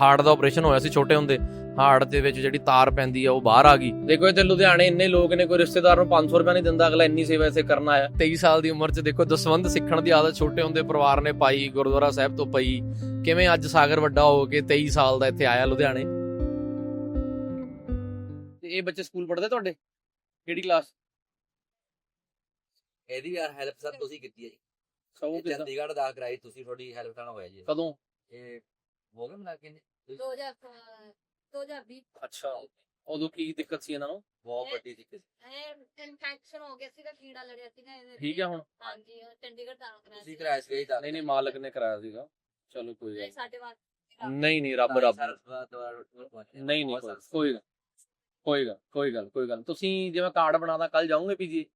Heart ਦਾ operation ਹੋਇਆ ਸੀ ਛੋਟੇ ਹੁੰਦੇ ਹਾਰਟ ਦੇ ਵਿੱਚ ਜਿਹੜੀ ਤਾਰ ਪੈਂਦੀ ਆ ਉਹ ਬਾਹਰ ਆ ਗਈ। ਦੇਖੋ ਇੱਥੇ ਲੁਧਿਆਣੇ ਇੰਨੇ ਲੋਕ ਨੇ ਕੋਈ ਰਿਸ਼ਤੇਦਾਰ ਨੂੰ 500 ਰੁਪਏ ਨਹੀਂ ਦਿੰਦਾ ਅਗਲਾ ਇੰਨੀ ਸੇਵਾ ਇਸੇ ਕਰਨ ਆਇਆ। 23 ਸਾਲ ਦੀ ਉਮਰ 'ਚ ਦੇਖੋ ਦਸਵੰਧ ਸਿੱਖਣ ਦੀ ਆਦਤ ਛੋਟੇ ਹੁੰਦੇ ਪਰਿਵਾਰ ਨੇ ਪਾਈ ਗੁਰਦੁਆਰਾ ਸਾਹਿਬ ਤੋਂ ਪਈ। ਕਿਵੇਂ ਅੱਜ ਸਾਗਰ ਵੱਡਾ ਹੋ ਕੇ 23 ਸਾਲ ਦਾ ਇੱਥੇ ਆਇਆ ਲੁਧਿਆਣੇ? ਤੇ ਇਹ ਬੱਚੇ ਸਕੂਲ ਪੜ੍ਹਦੇ ਤੁਹਾਡੇ? ਕਿਹੜੀ ਕਲਾਸ? ਇਹਦੀ ਵੀ ਹੈਲਪ ਸਰ ਤੁਸੀਂ ਕੀਤੀ ਹੈ ਜੀ। ਸੌ ਇਹ ਚੰਡੀਗੜ੍ਹ ਦਾ ਕਰਾਈ ਤੁਸੀਂ ਥੋੜੀ ਹੈਲਪ ਨਾਲ ਹੋਇਆ ਜੀ। ਕਦੋਂ? ਇਹ ਹੋ ਗਿਆ ਮਿਲਾ ਕੇ ਜੀ? 2000 2020 ਅੱਛਾ। ਉਦੋਂ ਕੀ ਦਿੱਕਤ ਸੀ ਇਹਨਾਂ ਨੂੰ? ਬਹੁਤ ਵੱਡੀ ਦਿੱਕਤ ਇਹ ਇਨਫੈਕਸ਼ਨ ਹੋ ਗਿਆ ਸੀਗਾ ਕੀੜਾ ਲੜਿਆ ਸੀਗਾ ਇਹਦੇ ਠੀਕ ਹੈ ਹੁਣ? ਹਾਂਜੀ ਚੰਡੀਗੜ੍ਹ ਦਾ ਕਰਾਇਆ ਤੁਸੀਂ ਸੀ। ਕਰਾਇਆ ਸੀ ਜੀ ਨਹੀਂ ਨਹੀਂ ਮਾਲਕ ਨੇ ਕਰਾਇਆ ਸੀਗਾ। ਚਲੋ ਕੋਈ ਗੱਲ ਨਹੀਂ ਸਾਡੇ ਬਾਅਦ ਨਹੀਂ। ਨਹੀਂ ਰੱਬ ਰੱਬ। ਨਹੀਂ ਨਹੀਂ ਨਹੀਂ ਕੋਈ- ਕੋਈ ਗੱਲ ਕੋਈ ਗੱਲ ਕੋਈ ਗੱਲ ਕੋਈ ਗੱਲ। ਤੁਸੀਂ ਜਿਵੇਂ ਕਾਰਡ ਬਣਾਦਾ ਕੱਲ ਜਾਓਗੇ ਪੀਜੀ?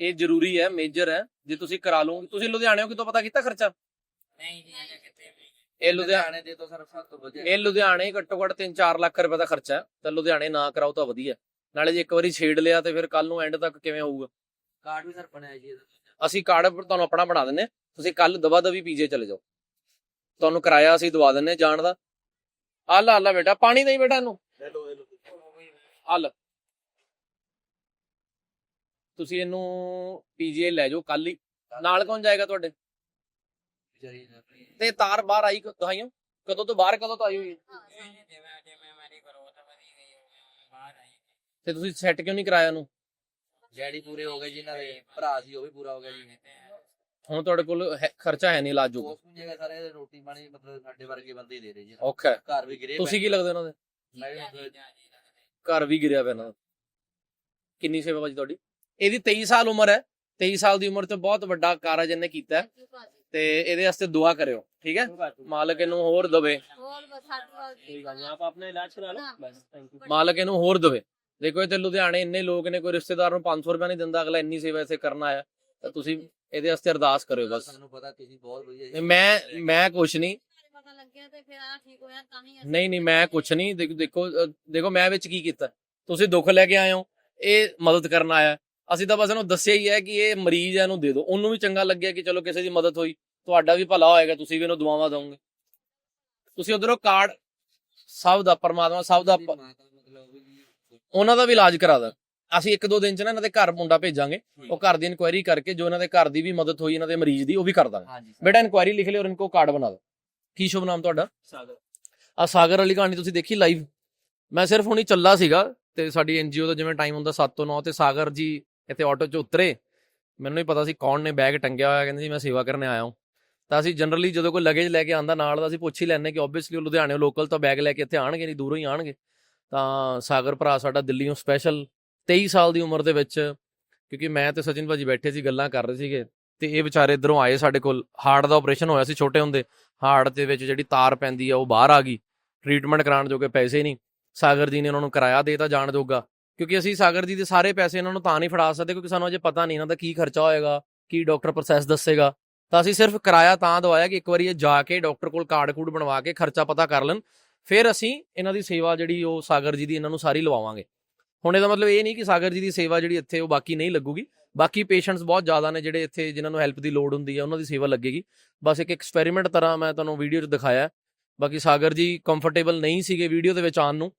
ਇਹ ਜ਼ਰੂਰੀ ਹੈ ਮੇਜਰ ਹੈ। ਜੇ ਤੁਸੀਂ ਕਰਾ ਲਓਗੇ ਤੁਸੀਂ ਲੁਧਿਆਣਿਓਂ ਕਿਤੋਂ ਪਤਾ ਕੀਤਾ ਖਰਚਾ? ਨਹੀਂ ਜੀ ਇਹ ਲੁਧਿਆਣੇ ਦੇ ਤੋਂ ਸਰ ਸਭ ਤੋਂ ਵਧੀਆ ਇਹ ਲੁਧਿਆਣੇ ਘੱਟੋ ਘੱਟ 3-4 ਲੱਖ ਰੁਪਏ ਦਾ ਖਰਚਾ ਹੈ। ਤਾਂ ਲੁਧਿਆਣੇ ਨਾ ਕਰਾਓ ਤਾਂ ਵਧੀਆ। ਨਾਲੇ ਜੇ ਇੱਕ ਵਾਰੀ ਛੇੜ ਲਿਆ ਤੇ ਫਿਰ ਕੱਲ ਨੂੰ ਐਂਡ ਤੱਕ ਕਿਵੇਂ ਹੋਊਗਾ? ਕਾਰਡ ਵੀ ਸਰ ਬਣਾਇਆ ਜੀ ਇਹਦਾ। ਅਸੀਂ ਕਾਰਡ ਤੁਹਾਨੂੰ ਆਪਣਾ ਬਣਾ ਦਿੰਨੇ ਤੁਸੀਂ ਕੱਲ ਦਵਾ ਦਵੀ ਪੀਜੇ ਚਲੇ ਜਾਓ। ਤੁਹਾਨੂੰ ਕਿਰਾਇਆ ਅਸੀਂ ਦਵਾ ਦਿੰਨੇ ਜਾਣ ਦਾ। ਆ ਲਾ ਲਾ ਬੇਟਾ ਪਾਣੀ ਨਹੀਂ ਬੇਟਾ ਇਹਨੂੰ। ਆ ਲੈ ਤੁਸੀਂ ਇਹਨੂੰ ਪੀਜੀਏ ਲੈ ਜਾਓ ਕੱਲ ਹੀ। ਨਾਲ ਕੌਣ ਜਾਏਗਾ ਤੁਹਾਡੇ? ਤੇ ਤਾਰ ਬਾਹਰ ਆਈ ਦਹਾਈਓ ਕਦੋਂ ਤੋਂ ਬਾਹਰ ਕਦੋਂ ਤੋਂ ਆਈ ਹੋਈ ਹੈ? ਤੇ ਤੁਸੀਂ ਸੈੱਟ ਕਿਉਂ ਨਹੀਂ ਕਰਾਇਆ ਉਹਨੂੰ? ਡੈਡੀ ਪੂਰੇ ਹੋ ਗਏ ਜੀ ਇਹਨਾਂ ਦੇ ਭਰਾ ਸੀ ਉਹ ਵੀ ਪੂਰਾ ਹੋ ਗਿਆ ਜੀ। ਹੁਣ ਤੁਹਾਡੇ ਕੋਲ ਹੈ- ਖਰਚਾ ਹੈ ਨਹੀਂ ਇਲਾਜ ਜੋਗਾ ਉਸ ਨੂੰ ਜਗ੍ਹਾ ਸਾਰੇ ਰੋਟੀ ਪਾਣੀ ਮਤਲਬ ਸਾਡੇ ਵਰਗੇ ਬੰਦੇ ਹੀ ਦੇ ਰਹੇ ਜੀ। ਔਖਾ ਹੈ। ਘਰ ਵੀ ਗਿਰੇ ਤੁਸੀਂ ਕੀ ਲੱਗਦੇ ਉਹਨਾਂ ਦੇ? ਮੈਂ ਵੀ ਮਤਲਬ ਘਰ ਵੀ ਗਿਰਿਆ ਪਿਆ ਦਾ। ਕਿੰਨੀ ਸੇਵਾ ਭਾਜੀ ਤੁਹਾਡੀ? ਇਹਦੀ 23 ਸਾਲ ਉਮਰ ਹੈ। 23 ਸਾਲ ਦੀ ਉਮਰ 'ਚ ਬਹੁਤ ਵੱਡਾ ਕਾਰਜ ਇਹਨੇ ਕੀਤਾ ਹੈ। ਤੇ ਇਹਦੇ ਵਾਸਤੇ ਦੁਆ ਕਰਿਓ ਠੀਕ ਹੈ? ਮਾਲਕ ਇਹਨੂੰ ਹੋਰ ਦਵੇ। ਮਾਲਕ ਇਹਨੂੰ ਹੋਰ ਦਵੇ। ਦੇਖੋ ਇੱਥੇ ਲੁਧਿਆਣੇ ਇੰਨੇ ਲੋਕ ਨੇ ਕੋਈ ਰਿਸ਼ਤੇਦਾਰ ਨੂੰ 500 ਰੁਪਏ ਨਹੀਂ ਦਿੰਦਾ ਅਗਲਾ ਇੰਨੀ ਸੇਵਾ ਇਸੇ ਕਰਨ ਆਇਆ ਤਾਂ ਤੁਸੀਂ ਇਹਦੇ ਵਾਸਤੇ ਅਰਦਾਸ ਕਰਿਓ ਬਸ। ਮੈਂ ਮੈਂ ਕੁਛ ਨਹੀਂ। ਨਹੀਂ ਨਹੀਂ ਮੈਂ ਕੁਛ ਨਹੀਂ। ਦੇਖੋ ਦੇਖੋ ਮੈਂ ਵਿੱਚ ਕੀ ਕੀਤਾ। ਤੁਸੀਂ ਦੁੱਖ ਲੈ ਕੇ ਆਏ ਹੋ ਇਹ ਮਦਦ ਕਰਨ ਆਇਆ। ਅਸੀਂ ਤਾਂ ਬਸ ਇਹਨੂੰ ਦੱਸਿਆ ਹੀ ਹੈ ਕਿ ਇਹ ਮਰੀਜ਼ ਹੈ ਇਹਨੂੰ ਦੇ ਦਿਓ। ਉਹਨੂੰ ਵੀ ਚੰਗਾ ਲੱਗਿਆ ਕਿ ਚਲੋ ਕਿਸੇ ਦੀ ਮਦਦ ਹੋਈ। ਤੁਹਾਡਾ ਵੀ ਭਲਾ ਹੋਏਗਾ ਤੁਸੀਂ ਵੀ ਇਹਨੂੰ ਦੁਆਵਾਂ ਦਿਓਗੇ। ਤੁਸੀਂ ਉਧਰੋਂ ਕਾਰਡ ਸਭ ਦਾ ਪਰਮਾਤਮਾ ਸਭ ਦਾ ਉਹਨਾਂ ਦਾ ਵੀ ਇਲਾਜ ਕਰਾ ਦਾਂ ਅਸੀਂ ਇੱਕ ਦੋ ਦਿਨ ਚ ਨਾ ਇਹਨਾਂ ਦੇ ਘਰ ਮੁੰਡਾ ਭੇਜਾਂਗੇ। ਉਹ ਘਰ ਦੀ ਇਨਕੁਆਇਰੀ ਕਰਕੇ ਜੋ ਇਹਨਾਂ ਦੇ ਘਰ ਦੀ ਵੀ ਮਦਦ ਹੋਈ ਇਹਨਾਂ ਦੇ ਮਰੀਜ਼ ਦੀ ਉਹ ਵੀ ਕਰ ਦਾਂਗੇ। ਬੇਟਾ ਇਨਕੁਆਇਰੀ ਲਿਖ ਲਿਓ ਔਰ ਇਨਕੋ ਕਾਰਡ ਬਣਾ ਦਿਓ। ਕੀ ਸ਼ੁਭ ਨਾਮ ਤੁਹਾਡਾ? ਸਾਗਰ। ਆ ਸਾਗਰ ਵਾਲੀ ਕਹਾਣੀ ਤੁਸੀਂ ਦੇਖੀ ਲਾਈਵ ਮੈਂ ਸਿਰਫ ਹੁਣੀ ਚੱਲਾ ਸੀਗਾ ਤੇ ਸਾਡੀ ਐਨਜੀਓ ਦਾ ਜਿਵੇਂ ਟਾਈਮ ਹੁੰਦਾ 7 ਤੋਂ 9 ਤੇ ਸਾਗਰ ਜੀ ਇੱਥੇ ਆਟੋ 'ਚ ਉਤਰੇ। ਮੈਨੂੰ ਹੀ ਪਤਾ ਸੀ ਕੌਣ ਨੇ ਬੈਗ ਟੰਗਿਆ ਹੋਇਆ, ਕਹਿੰਦੇ ਸੀ ਮੈਂ ਸੇਵਾ ਕਰਨ ਆਇਆ ਹਾਂ। ਤਾਂ ਅਸੀਂ ਜਨਰਲੀ ਜਦੋਂ ਕੋਈ ਲਗੇਜ ਲੈ ਕੇ ਆਂਦਾ ਨਾਲ ਦਾ ਅਸੀਂ ਪੁੱਛ ਹੀ ਲੈਂਦੇ ਕਿ ਆਬਵੀਅਸਲੀ ਉਹ ਲੁਧਿਆਣੇ ਲੋਕਲ ਤਾਂ ਬੈਗ ਲੈ ਕੇ ਇੱਥੇ ਆਣਗੇ ਨਹੀਂ, ਦੂਰੋਂ ਹੀ ਆਣਗੇ ਤਾਂ ਸਾਗਰ ਭਰਾ ਸਾਡਾ ਦਿੱਲੀੋਂ ਸਪੈਸ਼ਲ 23 ਸਾਲ ਦੀ ਉਮਰ ਦੇ ਵਿੱਚ, ਕਿਉਂਕਿ ਮੈਂ ਤੇ ਸਚਿਨ ਭਾਜੀ ਬੈਠੇ ਸੀ, ਗੱਲਾਂ ਕਰ ਰਹੇ ਸੀਗੇ। ਤੇ ਇਹ ਵਿਚਾਰੇ ਇਧਰੋਂ ਆਏ ਸਾਡੇ ਕੋਲ ਹਾਰਟ ਦਾ ਆਪਰੇਸ਼ਨ ਹੋਇਆ ਸੀ ਛੋਟੇ ਹੁੰਦੇ। ਹਾਰਟ ਦੇ ਵਿੱਚ ਜਿਹੜੀ ਤਾਰ ਪੈਂਦੀ ਆ ਉਹ ਬਾਹਰ ਆ ਗਈ। ਟ੍ਰੀਟਮੈਂਟ ਕਰਾਉਣ ਜੋਗੇ ਪੈਸੇ ਨਹੀਂ। ਸਾਗਰ ਜੀ ਨੇ ਉਹਨਾਂ ਨੂੰ ਕਿਰਾਇਆ ਦੇਤਾ ਜਾਣ ਜੋਗਾ। ਕਿਉਂਕਿ ਅਸੀਂ ਸਾਗਰ ਜੀ ਦੇ ਸਾਰੇ ਪੈਸੇ ਇਹਨਾਂ ਨੂੰ ਤਾਂ ਨਹੀਂ ਫੜਾ ਸਕਦੇ ਕਿਉਂਕਿ ਸਾਨੂੰ ਅਜੇ ਪਤਾ ਨਹੀਂ ਇਹਨਾਂ ਦਾ ਕੀ ਖਰਚਾ ਹੋਏਗਾ, ਕੀ ਡਾਕਟਰ ਪ੍ਰੋਸੈਸ ਦੱਸੇਗਾ। ਤਾਂ ਅਸੀਂ ਸਿਰਫ ਕਿਰਾਇਆ ਤਾਂ ਦਵਾਇਆ ਕਿ ਇੱਕ ਵਾਰੀ ਇਹ ਜਾ ਕੇ ਡਾਕਟਰ ਕੋਲ ਕਾਰਡ ਕੂਡ ਬਣਵਾ ਕੇ ਖਰਚਾ ਪਤਾ ਕਰ ਲੈਣ, ਫਿਰ ਅਸੀਂ ਇਹਨਾਂ ਦੀ ਸੇਵਾ ਜਿਹੜੀ ਉਹ ਸਾਗਰ ਜੀ ਦੀ ਇਹਨਾਂ ਨੂੰ ਸਾਰੀ ਲਵਾਵਾਂਗੇ। ਹੁਣ ਇਹਦਾ ਮਤਲਬ ਇਹ ਨਹੀਂ ਕਿ ਸਾਗਰ ਜੀ ਦੀ ਸੇਵਾ ਜਿਹੜੀ ਇੱਥੇ ਉਹ ਬਾਕੀ ਨਹੀਂ ਲੱਗੂਗੀ, ਬਾਕੀ ਪੇਸ਼ੈਂਟਸ ਬਹੁਤ ਜ਼ਿਆਦਾ ਨੇ ਜਿਹੜੇ ਇੱਥੇ ਜਿਨ੍ਹਾਂ ਨੂੰ ਹੈਲਪ ਦੀ ਲੋੜ ਹੁੰਦੀ ਹੈ, ਉਹਨਾਂ ਦੀ ਸੇਵਾ ਲੱਗੇਗੀ। ਬਸ ਇੱਕ ਐਕਸਪੈਰੀਮੈਂਟ ਤਰ੍ਹਾਂ ਮੈਂ ਤੁਹਾਨੂੰ ਵੀਡੀਓ 'ਚ ਦਿਖਾਇਆ, ਬਾਕੀ ਸਾਗਰ ਜੀ ਕੰਫਰਟੇਬਲ ਨਹੀਂ ਸੀਗੇ ਵੀਡੀਓ ਦੇ ਵਿੱਚ ਆਉਣ ਨੂੰ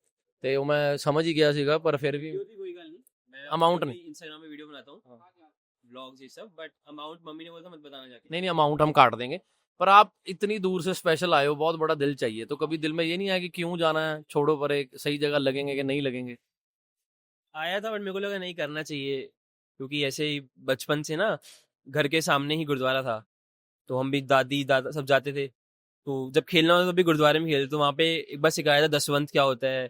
ਤੇ ਉਹ ਮੈਂ ਸਮਝ ਹੀ ਗਿਆ ਸੀਗਾ ਪਰ ਫਿਰ ਵੀ वीडियो की कोई गल नहीं मैं Amount अपनी नहीं। इंस्टाग्राम में वीडियो बनाता हूँ ब्लॉग्स ये सब बट अमाउंट मम्मी ने बोला था मत बताना जाके नहीं नहीं अमाउंट हम काट देंगे पर आप इतनी दूर से स्पेशल आए हो बहुत बड़ा दिल चाहिए तो कभी दिल में ये नहीं आया कि क्यों जाना है छोड़ो पर एक सही जगह लगेंगे कि नहीं लगेंगे आया था बट मेरे को लगा नहीं करना चाहिए क्योंकि ऐसे ही बचपन से ना घर के सामने ही गुरुद्वारा था तो हम भी दादी दादा सब जाते थे तो जब खेलना होता तो भी गुरुद्वारे में खेलते तो वहाँ पे एक बार सिखाया था दसवंत क्या होता है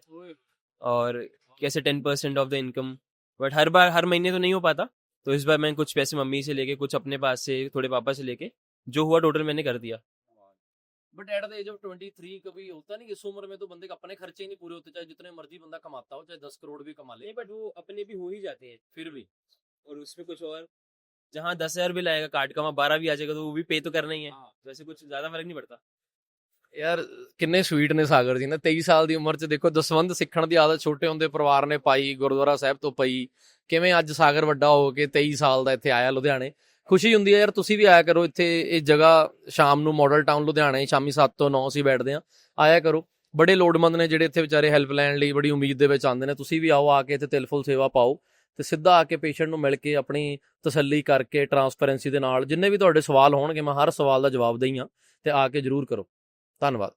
और कैसे ten percent of the income but हर बार हर महीने तो नहीं हो पाता। तो इस बार मैंने कुछ पैसे मम्मी से लेके कुछ अपने पास से थोड़े पापा से लेके जो हुआ टोटल मैंने कर दिया। But at the age of 23 कभी होता नहीं इस उम्र में तो बंदे के अपने खर्चे ही नहीं पूरे होते चाहे जितने मर्ज़ी बंदा कमाता हो चाहे 10 करोड़ भी कमा ले। बट वो अपने भी हो ही जाते हैं फिर भी। और उसमें कुछ और जहाँ दस हज़ार भी लाएगा कार्ड का वहाँ बारह भी आ जाएगा तो वो भी पे तो करना ही है। तो ऐसे कुछ ज़्यादा फ़र्क नहीं पड़ता। ਯਾਰ, ਕਿੰਨੇ ਸਵੀਟ ਨੇ ਸਾਗਰ ਜੀ ਨੇ। 23 ਸਾਲ ਦੀ ਉਮਰ 'ਚ ਦੇਖੋ ਦਸਵੰਧ ਸਿੱਖਣ ਦੀ ਆਦਤ ਛੋਟੇ ਹੁੰਦੇ ਪਰਿਵਾਰ ਨੇ ਪਾਈ, ਗੁਰਦੁਆਰਾ ਸਾਹਿਬ ਤੋਂ ਪਈ। ਕਿਵੇਂ ਅੱਜ ਸਾਗਰ ਵੱਡਾ ਹੋ ਕੇ 23 ਸਾਲ ਦਾ ਇੱਥੇ ਆਇਆ ਲੁਧਿਆਣੇ? ਖੁਸ਼ੀ ਹੁੰਦੀ ਹੈ ਯਾਰ, ਤੁਸੀਂ ਵੀ ਆਇਆ ਕਰੋ ਇੱਥੇ, ਇਹ ਜਗ੍ਹਾ ਸ਼ਾਮ ਨੂੰ ਮਾਡਲ ਟਾਊਨ ਲੁਧਿਆਣੇ, ਸ਼ਾਮੀ 7 ਤੋਂ 9 ਅਸੀਂ ਬੈਠਦੇ ਆ ਆਇਆ ਕਰੋ। ਬੜੇ ਲੋੜਮੰਦ ਨੇ ਜਿਹੜੇ ਇੱਥੇ ਵਿਚਾਰੇ ਹੈਲਪ ਲੈਣ ਲਈ ਬੜੀ ਉਮੀਦ ਦੇ ਵਿੱਚ ਆਉਂਦੇ ਨੇ। ਤੁਸੀਂ ਵੀ ਆਓ, ਆ ਕੇ ਇੱਥੇ ਤਿਲਫੁਲ ਸੇਵਾ ਪਾਓ ਤੇ ਸਿੱਧਾ ਆ ਕੇ ਪੇਸ਼ੈਂਟ ਨੂੰ ਮਿਲ ਕੇ ਆਪਣੀ ਤਸੱਲੀ ਕਰਕੇ ਟਰਾਂਸਪੇਰੈਂਸੀ ਦੇ ਨਾਲ ਜਿੰਨੇ ਵੀ ਤੁਹਾਡੇ ਸਵਾਲ ਹੋਣਗੇ, ਮੈਂ ਹਰ ਸਵਾਲ ਦਾ ਜਵਾਬ ਦਈ ਆ ਤੇ ਆ ਕੇ ਜਰੂਰ ਕਰੋ। ਧੰਨਵਾਦ